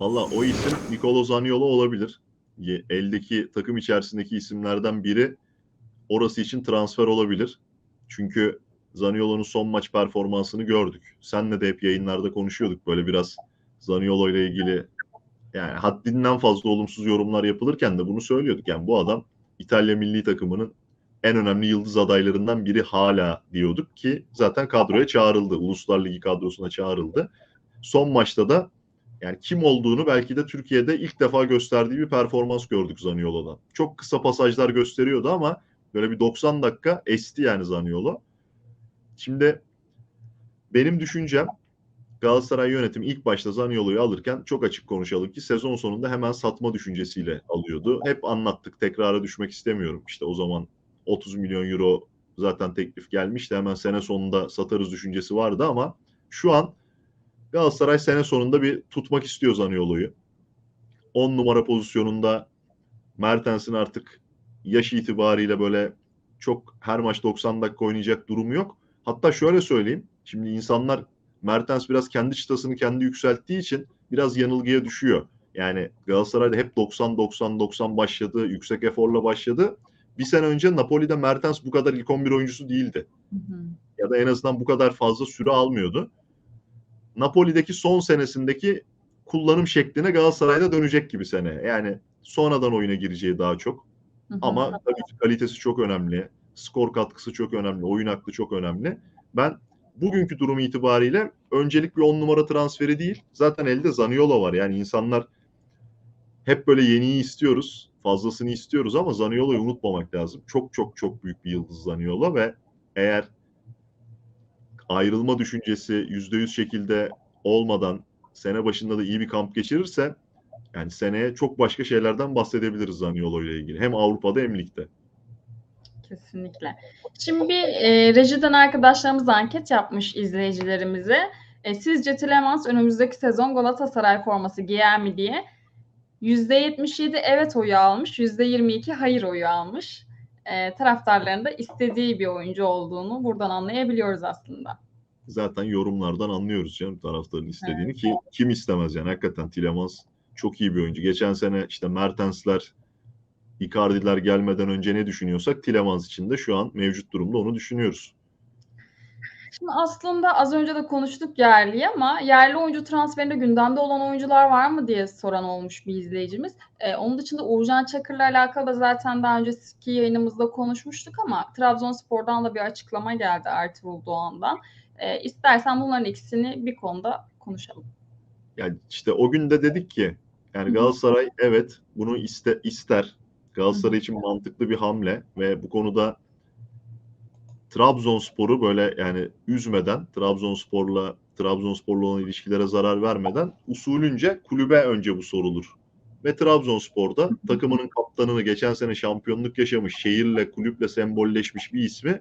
Valla o isim Nicolo Zaniolo olabilir. Eldeki takım içerisindeki isimlerden biri orası için transfer olabilir. Çünkü Zaniolo'nun son maç performansını gördük. Senle de hep yayınlarda konuşuyorduk böyle biraz Zaniolo ile ilgili yani haddinden fazla olumsuz yorumlar yapılırken de bunu söylüyorduk. Yani bu adam İtalya milli takımının en önemli yıldız adaylarından biri hala diyorduk ki zaten kadroya çağrıldı. Uluslar Ligi kadrosuna çağrıldı. Son maçta da yani kim olduğunu belki de Türkiye'de ilk defa gösterdiği bir performans gördük Zaniolo'dan. Çok kısa pasajlar gösteriyordu ama böyle bir 90 dakika esti yani Zaniolo. Şimdi benim düşüncem Galatasaray yönetimi ilk başta Zaniolo'yu alırken çok açık konuşalım ki sezon sonunda hemen satma düşüncesiyle alıyordu. Hep anlattık tekrara düşmek istemiyorum. İşte o zaman 30 milyon euro zaten teklif gelmişti. Hemen sene sonunda satarız düşüncesi vardı ama şu an Galatasaray sene sonunda bir tutmak istiyor Zaniolo'yu. 10 numara pozisyonunda Mertens'in artık yaş itibariyle böyle çok her maç 90 dakika oynayacak durumu yok. Hatta şöyle söyleyeyim. Şimdi insanlar Mertens biraz kendi çıtasını kendi yükselttiği için biraz yanılgıya düşüyor. Yani Galatasaray'da hep 90-90-90 başladı. Yüksek eforla başladı. Bir sene önce Napoli'de Mertens bu kadar ilk 11 oyuncusu değildi. Hı hı. Ya da en azından bu kadar fazla süre almıyordu. Napoli'deki son senesindeki kullanım şekline Galatasaray'da dönecek gibi sene. Yani sonradan oyuna gireceği daha çok. Hı hı. Ama tabii ki kalitesi çok önemli. Skor katkısı çok önemli. Oyun aklı çok önemli. Ben bugünkü durum itibariyle öncelik bir 10 numara transferi değil. Zaten elde Zaniolo var. Yani insanlar hep böyle yeniyi istiyoruz. Fazlasını istiyoruz ama Zaniolo'yu unutmamak lazım. Çok çok çok büyük bir yıldız Zaniolo ve eğer ayrılma düşüncesi %100 şekilde olmadan sene başında da iyi bir kamp geçirirse yani seneye çok başka şeylerden bahsedebiliriz Zaniolo ile ilgili. Hem Avrupa'da hem ligde. Kesinlikle. Şimdi bir e, rejiden arkadaşlarımız anket yapmış izleyicilerimize. E, sizce Tielemans önümüzdeki sezon Galatasaray forması giyer mi diye. %77 evet oyu almış, %22 hayır oyu almış. E, taraftarların da istediği bir oyuncu olduğunu buradan anlayabiliyoruz aslında. Zaten yorumlardan anlıyoruz canım taraftarın istediğini ki kim istemez yani hakikaten Tielemans çok iyi bir oyuncu. Geçen sene işte Mertensler, Icardi'ler gelmeden önce ne düşünüyorsak Tielemans için de şu an mevcut durumda onu düşünüyoruz. Şimdi aslında az önce de konuştuk yerli ama yerli oyuncu transferinde gündemde olan oyuncular var mı diye soran olmuş bir izleyicimiz. Ee, onun dışında Uğurcan Çakır'la alakalı da zaten daha önceki yayınımızda konuşmuştuk ama Trabzonspor'dan da bir açıklama geldi Ertuğrul Doğan'dan. Ee, istersen bunların ikisini bir konuda konuşalım. Yani işte o gün de dedik ki yani. Galatasaray evet bunu iste, ister. Galatasaray için mantıklı bir hamle ve bu konuda Trabzonspor'u böyle yani üzmeden Trabzonspor'la Trabzonspor'la olan ilişkilere zarar vermeden usulünce kulübe önce bu sorulur. Ve Trabzonspor'da takımının kaptanını geçen sene şampiyonluk yaşamış, şehirle, kulüple sembolleşmiş bir ismi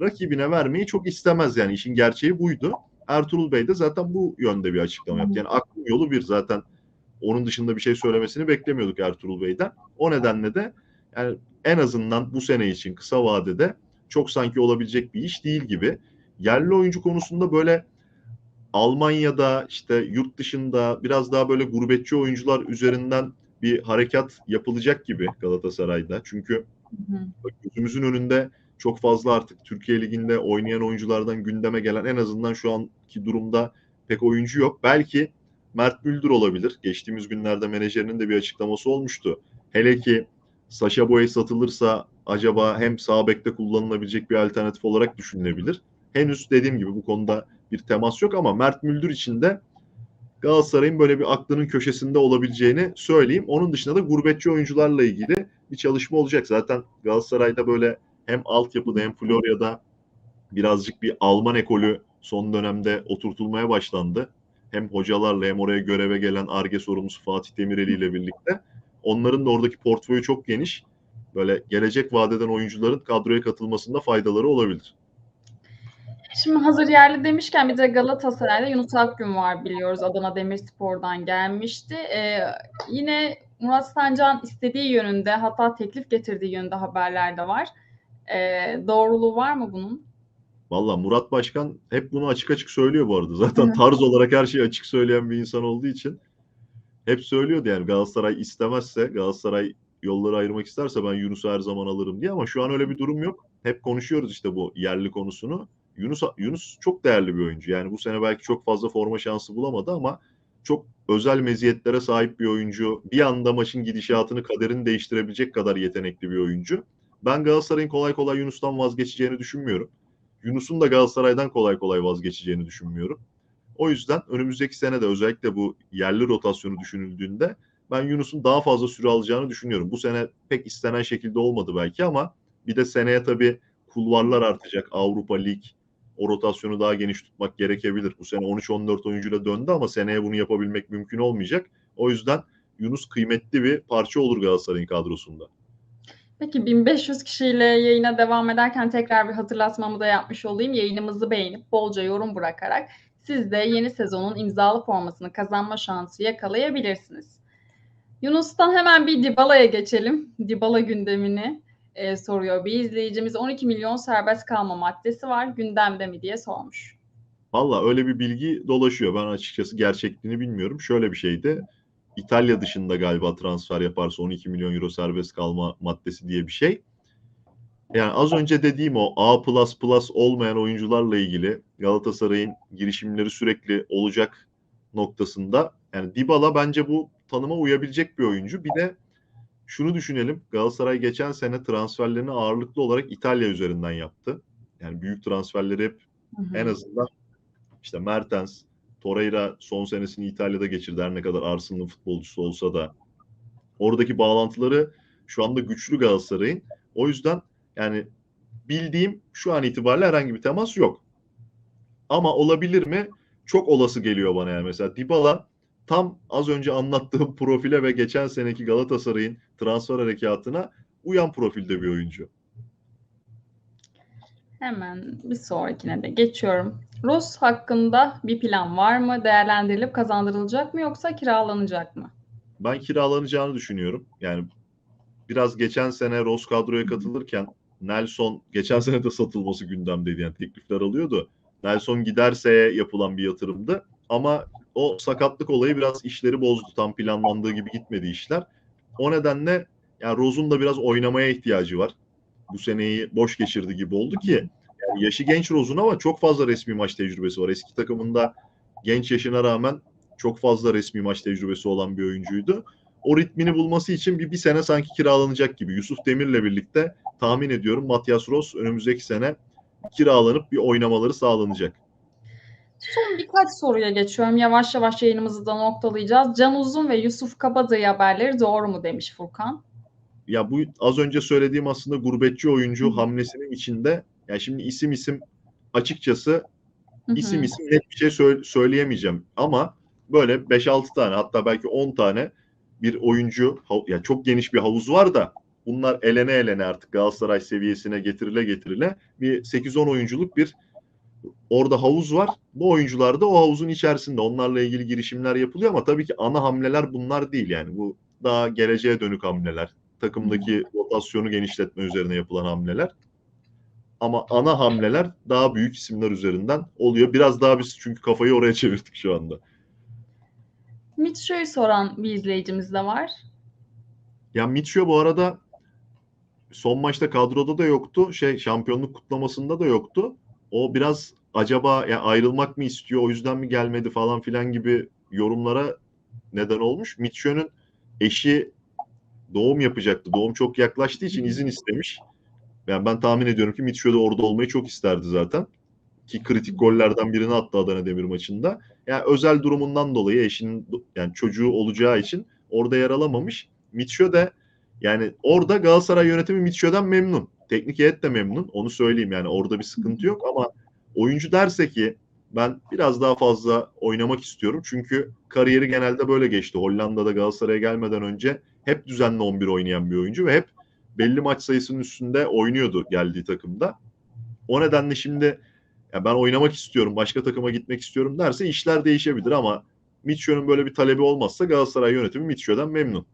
rakibine vermeyi çok istemez yani işin gerçeği buydu. Ertuğrul Bey de zaten bu yönde bir açıklama yaptı. Yani aklın yolu bir zaten onun dışında bir şey söylemesini beklemiyorduk Ertuğrul Bey'den. O nedenle de yani en azından bu sene için kısa vadede çok sanki olabilecek bir iş değil gibi. Yerli oyuncu konusunda böyle Almanya'da işte yurt dışında biraz daha böyle gurbetçi oyuncular üzerinden bir harekat yapılacak gibi Galatasaray'da. Çünkü Hı hı. gözümüzün önünde çok fazla artık Türkiye Ligi'nde oynayan oyunculardan gündeme gelen en azından şu anki durumda pek oyuncu yok. Belki Mert Müldür olabilir. Geçtiğimiz günlerde menajerinin de bir açıklaması olmuştu. Hele ki Saşa Boy satılırsa acaba hem sağ bekte kullanılabilecek bir alternatif olarak düşünülebilir. Henüz dediğim gibi bu konuda bir temas yok ama Mert Müldür için de Galatasaray'ın böyle bir aklının köşesinde olabileceğini söyleyeyim. Onun dışında da gurbetçi oyuncularla ilgili bir çalışma olacak. Zaten Galatasaray'da böyle hem altyapıda hem Florya'da birazcık bir Alman ekolü son dönemde oturtulmaya başlandı. Hem hocalarla hem oraya göreve gelen ARGE sorumlusu Fatih Demireli ile birlikte. Onların da oradaki portföyü çok geniş. Böyle gelecek vadeden oyuncuların kadroya katılmasında faydaları olabilir. Şimdi hazır yerli demişken bir de Galatasaray'da Yunus Akgün var biliyoruz. Adana Demirspor'dan gelmişti. Ee, yine Murat Sancan istediği yönünde hatta teklif getirdiği yönünde haberler de var. Ee, doğruluğu var mı bunun? Valla Murat Başkan hep bunu açık açık söylüyor bu arada. Zaten tarz olarak her şeyi açık söyleyen bir insan olduğu için. hep söylüyordu yani Galatasaray istemezse, Galatasaray yolları ayırmak isterse ben Yunus'u her zaman alırım diye ama şu an öyle bir durum yok. Hep konuşuyoruz işte bu yerli konusunu. Yunus Yunus çok değerli bir oyuncu. Yani bu sene belki çok fazla forma şansı bulamadı ama çok özel meziyetlere sahip bir oyuncu. Bir anda maçın gidişatını, kaderini değiştirebilecek kadar yetenekli bir oyuncu. Ben Galatasaray'ın kolay kolay Yunus'tan vazgeçeceğini düşünmüyorum. Yunus'un da Galatasaray'dan kolay kolay vazgeçeceğini düşünmüyorum. O yüzden önümüzdeki sene de özellikle bu yerli rotasyonu düşünüldüğünde ben Yunus'un daha fazla süre alacağını düşünüyorum. Bu sene pek istenen şekilde olmadı belki ama bir de seneye tabii kulvarlar artacak. Avrupa Lig o rotasyonu daha geniş tutmak gerekebilir. Bu sene 13-14 oyuncuyla döndü ama seneye bunu yapabilmek mümkün olmayacak. O yüzden Yunus kıymetli bir parça olur Galatasaray'ın kadrosunda. Peki 1500 kişiyle yayına devam ederken tekrar bir hatırlatmamı da yapmış olayım. Yayınımızı beğenip bolca yorum bırakarak siz de yeni sezonun imzalı formasını kazanma şansı yakalayabilirsiniz. Yunus'tan hemen bir Dybala'ya geçelim. Dybala gündemini e, soruyor bir izleyicimiz. 12 milyon serbest kalma maddesi var gündemde mi diye sormuş. Valla öyle bir bilgi dolaşıyor. Ben açıkçası gerçekliğini bilmiyorum. Şöyle bir şeydi. İtalya dışında galiba transfer yaparsa 12 milyon euro serbest kalma maddesi diye bir şey. Yani az önce dediğim o A++ olmayan oyuncularla ilgili Galatasaray'ın girişimleri sürekli olacak noktasında yani Dybala bence bu tanıma uyabilecek bir oyuncu. Bir de şunu düşünelim. Galatasaray geçen sene transferlerini ağırlıklı olarak İtalya üzerinden yaptı. Yani büyük transferleri hep hı hı. en azından işte Mertens, Torreira son senesini İtalya'da geçirdi. Her ne kadar Arsenal'ın futbolcusu olsa da oradaki bağlantıları şu anda güçlü Galatasaray'ın. O yüzden yani bildiğim şu an itibariyle herhangi bir temas yok. Ama olabilir mi? Çok olası geliyor bana yani. Mesela Dybala tam az önce anlattığım profile ve geçen seneki Galatasaray'ın transfer harekatına uyan profilde bir oyuncu. Hemen bir sonrakine de geçiyorum. Ross hakkında bir plan var mı? Değerlendirilip kazandırılacak mı yoksa kiralanacak mı? Ben kiralanacağını düşünüyorum. Yani biraz geçen sene Ross kadroya katılırken Nelson geçen sene de satılması gündemdeydi. Yani teklifler alıyordu. Nelson giderse yapılan bir yatırımdı. Ama o sakatlık olayı biraz işleri bozdu. Tam planlandığı gibi gitmedi işler. O nedenle yani Rose'un da biraz oynamaya ihtiyacı var. Bu seneyi boş geçirdi gibi oldu ki yani yaşı genç Rose'un ama çok fazla resmi maç tecrübesi var. Eski takımında genç yaşına rağmen çok fazla resmi maç tecrübesi olan bir oyuncuydu. O ritmini bulması için bir, bir sene sanki kiralanacak gibi. Yusuf Demir'le birlikte tahmin ediyorum Matias Ross önümüzdeki sene kiralanıp bir oynamaları sağlanacak. Son birkaç soruya geçiyorum. Yavaş yavaş yayınımızı da noktalayacağız. Can Uzun ve Yusuf Kabadayı haberleri doğru mu demiş Furkan? Ya bu az önce söylediğim aslında gurbetçi oyuncu hamlesinin içinde. Yani şimdi isim isim açıkçası isim isim net bir şey söyle, söyleyemeyeceğim. Ama böyle 5-6 tane hatta belki 10 tane bir oyuncu yani çok geniş bir havuz var da bunlar elene elene artık Galatasaray seviyesine getirile getirile bir 8-10 oyunculuk bir orada havuz var. Bu oyuncular da o havuzun içerisinde. Onlarla ilgili girişimler yapılıyor ama tabii ki ana hamleler bunlar değil yani. Bu daha geleceğe dönük hamleler. Takımdaki rotasyonu genişletme üzerine yapılan hamleler. Ama ana hamleler daha büyük isimler üzerinden oluyor. Biraz daha biz çünkü kafayı oraya çevirdik şu anda. Mitcho'yu soran bir izleyicimiz de var. Ya Mitcho bu arada son maçta kadroda da yoktu. Şey şampiyonluk kutlamasında da yoktu. O biraz acaba ya ayrılmak mı istiyor o yüzden mi gelmedi falan filan gibi yorumlara neden olmuş. Mitchell'ün eşi doğum yapacaktı. Doğum çok yaklaştığı için izin istemiş. Yani ben tahmin ediyorum ki Mitchell de orada olmayı çok isterdi zaten. Ki kritik gollerden birini attı Adana Demir maçında. Yani özel durumundan dolayı eşinin yani çocuğu olacağı için orada yer alamamış. Mitchell de yani orada Galatasaray yönetimi Mitchell'den memnun. Teknik heyet de memnun. Onu söyleyeyim yani orada bir sıkıntı yok ama oyuncu derse ki ben biraz daha fazla oynamak istiyorum. Çünkü kariyeri genelde böyle geçti. Hollanda'da Galatasaray'a gelmeden önce hep düzenli 11 oynayan bir oyuncu ve hep belli maç sayısının üstünde oynuyordu geldiği takımda. O nedenle şimdi ya ben oynamak istiyorum, başka takıma gitmek istiyorum derse işler değişebilir ama Mitchell'ın böyle bir talebi olmazsa Galatasaray yönetimi Mitchell'den memnun.